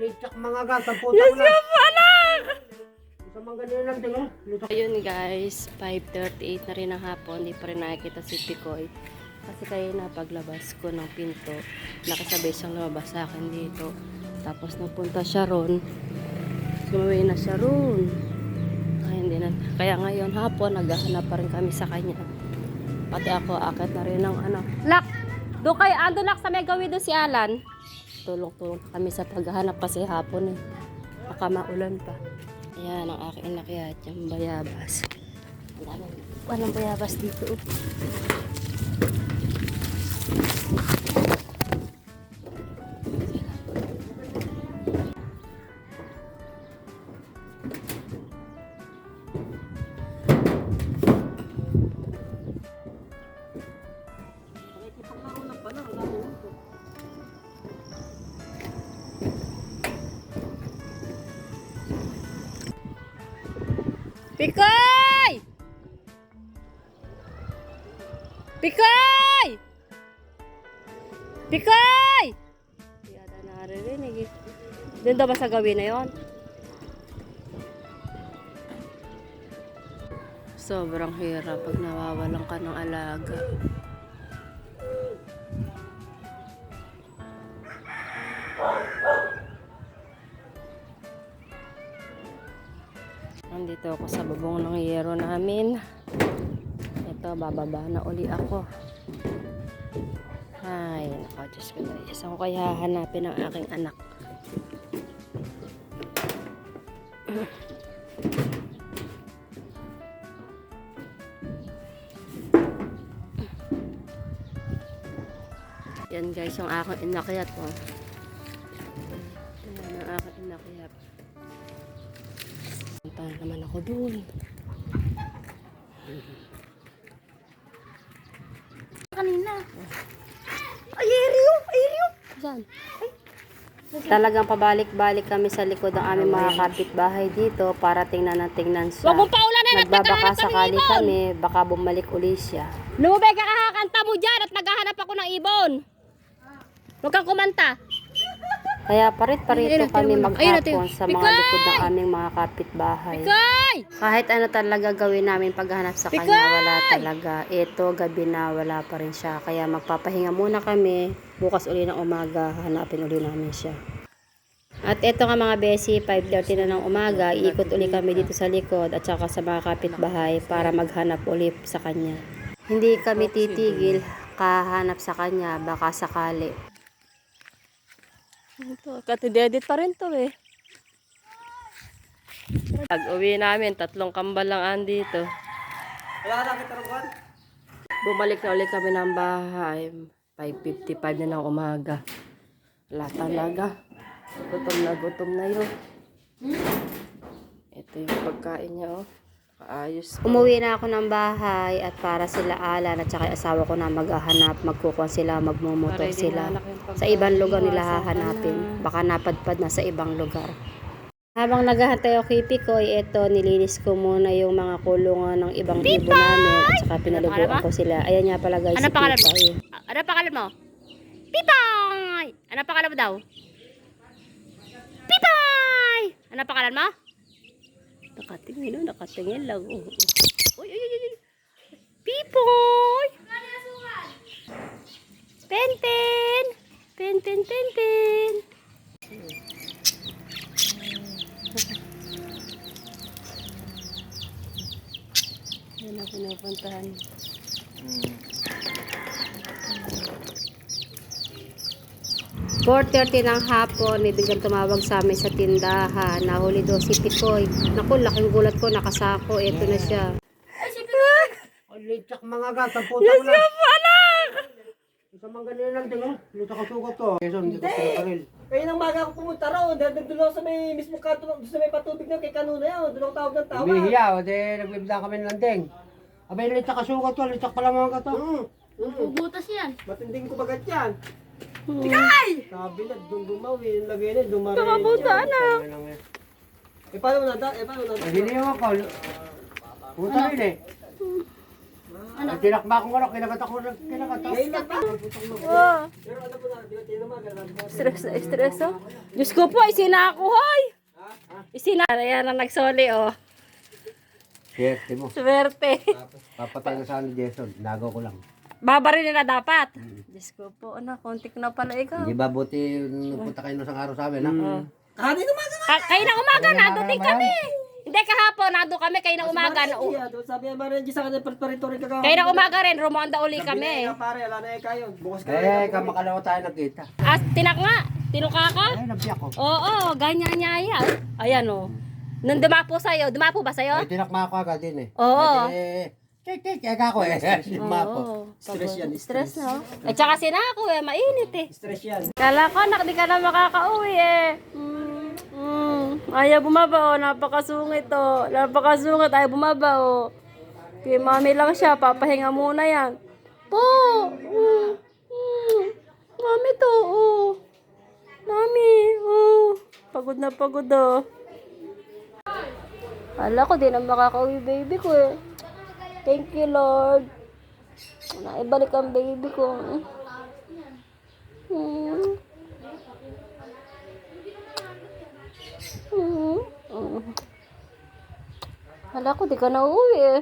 Litsak mga gata, puta mo na. Yes, anak! Sa mga ganyan lang din. Litsak. Ayun guys, 5.38 na rin ang hapon, hindi pa rin nakikita si Pikoy. Kasi kayo na paglabas ko ng pinto, nakasabay siyang lumabas sa akin dito. Tapos napunta siya ron, sumaway na siya ron. Ay, hindi na. Kaya ngayon hapon, naghahanap pa rin kami sa kanya. Pati ako, akit na rin ng ano. Lak! Doon kayo, ando lak sa may gawin doon si Alan. Tulong-tulong kami sa paghahanap kasi hapon eh. Baka maulan pa. Ayan ang aking nakiat, yung bayabas. Ang daming walang bayabas dito. Pikoy! Pikoy! Pikoy! Hindi yata naririnig. eh. Doon daw sa gawin na yon? Sobrang hirap pag nawawalan ka ng alaga. Nandito ako sa bubong ng yero namin. Ito, bababa na uli ako. Ay, nako, Diyos ko na. Saan ko kaya hahanapin ang aking anak? Yan guys, yung aking inakyat ko. Yan ang aking inakyat. Punta na naman ako dun. Kanina. Ay, Ariyo! Ariyo! Saan? Talagang pabalik-balik kami sa likod ng aming mga kapitbahay dito para tingnan na tingnan siya. Huwag mong paulanan at Nagbabaka naghahanap sakali ibon! kami, baka bumalik uli siya. Lumubay ka kakakanta mo dyan at naghahanap ako ng ibon. Huwag kang kumanta. Kaya parit-parito kami maghapon sa mga likod ng aming mga kapitbahay. Kahit ano talaga gawin namin paghanap sa kanya, wala talaga. Ito, gabi na, wala pa rin siya. Kaya magpapahinga muna kami. Bukas uli ng umaga, hanapin uli namin siya. At ito nga mga besi, 5.30 na ng umaga, iikot uli kami dito sa likod at saka sa mga kapitbahay para maghanap uli sa kanya. Hindi kami titigil kahanap sa kanya, baka sakali. Ito, katidedit pa rin to eh. Pag uwi namin, tatlong kambal lang andito. Wala na kita rin, Bumalik na ulit kami ng bahay. 5.55 na ng umaga. Wala talaga. Gutom na gutom na yun. Ito yung pagkain niya, oh. Kaayos. Umuwi na ako ng bahay at para sila Alan at saka asawa ko na maghahanap, magkukuha sila, magmumotor sila. Sa ibang lugar nila hahanapin. Baka napadpad na sa ibang lugar. Habang naghahantay ako kay Pikoy, ito, nilinis ko muna yung mga kulungan ng ibang ibon namin at saka pinaliguan ko sila. Ayan nga pala guys, Ano si pangalan mo? Pikoy. Ano pangalan mo? Pipay! Ano pangalan mo daw? Pipay! Ano pangalan mo? nakatingin, oh, nakatingin lang. Oh. Uy, uy, uy, uy. Pipoy! Penten! Penten, penten! Yan ang pinapuntahan. Hmm. 4.30 ng hapon, may biglang tumawag sa amin sa tindahan. Nahuli daw si Pitoy. Naku, laking gulat ko, nakasako. Ito na siya. Litsak mga gata po. Yes, na. po, anak! Isa mang ganyan lang din, oh. Litsak ang sugat ko. Yes, oh, hindi ko pinakaril. Kaya nang maga ako pumunta raw, doon sa may mismo kanto, doon sa may patubig na kay kanuna yun. Doon tawag ng tawa. Umihiya, oh, o de, nagbibda kami ng landing. Abay, litsak ang sugat ko, litsak pala mga gata. Mm. Mm. Bubutas yan. Matinding kubagat yan. Sabi na, doon dumawi, yung lagay na, dumari. Kamabuta, anak. Eh, paano na da? Eh, paano na da? Ay, hindi yung ako. Puta rin eh. Ang tinakba ko nga, kinagat ako, kinagat ako. Oh, mo stress na stress oh. Diyos ko po, isina ako, hoy. Isina. Ayan ang nagsoli, oh. Swerte mo. Swerte. Papatay na sana ni Jason. Nagaw ko lang. Babarin na dapat. Diyos ko po, anak, kontik na pala ikaw. Di ba buti nagpunta kayo ng isang araw sa amin, ha? Kahit umaga nga. Ka- kayo na umaga, nandun din kami. Hindi, kahapon, nandun kami, kayo na umaga. Na, doon sabi niya, G, sa kanya, parito rin kagawa. kayo na umaga rin, rumonda uli kami. Kaya pare, ala na eh kayo. Bukas ka Eh, kamakalawa tayo nagkita. As, tinak nga, tinuka ka? Ay, nabiyak ko. Oo, ganyan niya yan. Ayan, oh. Nung dumapo sa'yo, dumapo ba sa'yo? Ay, tinakma ko agad din eh. Oo. Eh, Check, check, check ako eh. Oo. Stress yan, Stress, no? At saka sina ako eh, mainit eh. Stress yan. Kala ko, anak, di ka na makakauwi eh. Mm, mm. Ayaw bumaba oh, napakasungit oh. Napakasungit, ayaw bumaba oh. Kay mami lang siya, papahinga muna yan. Po! Mm, mm. Mami to, oh. Mami, oh. Pagod na pagod oh. Kala ko, di na makakauwi baby ko eh. Thank you, Lord. Naibalik ang baby ko. Hmm. Hmm. Hmm. Hala ko, di ka na uwi eh.